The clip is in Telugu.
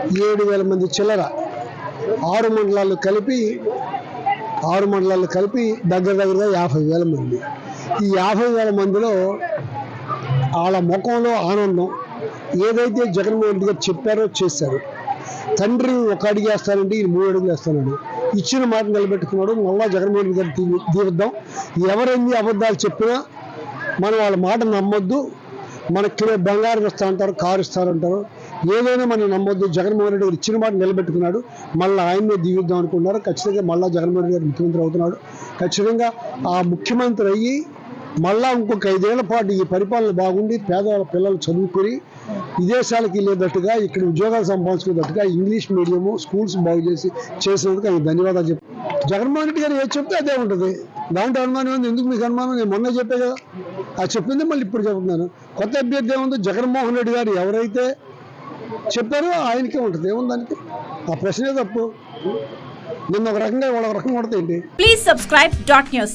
ఏడు వేల మంది చిల్లర ఆరు మండలాలు కలిపి ఆరు మండలాలు కలిపి దగ్గర దగ్గరగా యాభై వేల మంది. ఈ యాభై వేల మందిలో వాళ్ళ ముఖంలో ఆనందం ఏదైతే జగన్మోహన్ రెడ్డి గారు చెప్పారో చేశారు. తండ్రి ఒక అడిగి వేస్తానండి మూడు అడుగులు వేస్తానండి ఇచ్చిన మాట నిలబెట్టుకున్నాడు మళ్ళా జగన్మోహన్ రెడ్డి గారు తీ- తీరుద్దాం. ఎవరెన్ని అబద్ధాలు చెప్పినా మనం వాళ్ళ మాట నమ్మొద్దు. మనకి బంగారం ఇస్తా అంటారు కారు ఇస్తారంటారు. ఏదైనా మనం నమ్మొద్దు. జగన్మోహన్ రెడ్డి గారు ఇచ్చిన మాట నిలబెట్టుకున్నాడు. మళ్ళీ ఆయన్నే దిగుద్దాం అనుకున్నారు ఖచ్చితంగా మళ్ళీ జగన్మోహన్ రెడ్డి గారు ముఖ్యమంత్రి అవుతున్నాడు. ఖచ్చితంగా ఆ ముఖ్యమంత్రి అయ్యి మళ్ళా ఇంకొక ఐదేళ్ళ పాటు ఈ పరిపాలన బాగుండి పేదవాళ్ళ పిల్లలు చదువుకొని విదేశాలకు వెళ్ళేటట్టుగా ఇక్కడ ఉద్యోగాలు సంపాదించుకునేటట్టుగా ఇంగ్లీష్ మీడియము స్కూల్స్ బాగు చేసి చేసినందుకు ఆయన ధన్యవాదాలు చెప్పి. జగన్మోహన్ రెడ్డి గారు ఏది చెప్తే అదే ఉంటుంది. దాంట్లో అనుమానం ఉంది ఎందుకు మీకు అనుమానం? నేను మొన్న చెప్పే కదా. అది చెప్పింది మళ్ళీ ఇప్పుడు చెప్తున్నాను. కొత్త అభ్యర్థి ఏముంది? జగన్మోహన్ రెడ్డి గారు ఎవరైతే చెప్పారు ఆయనకే ఉంటుంది. ఏముందానికి ఆ ప్రశ్నే తప్పు. నిన్న ఒక రకంగా వాళ్ళ ఒక రకంగా కొడతాయండి ప్లీజ్ సబ్స్క్రైబ్ డాట్ న్యూస్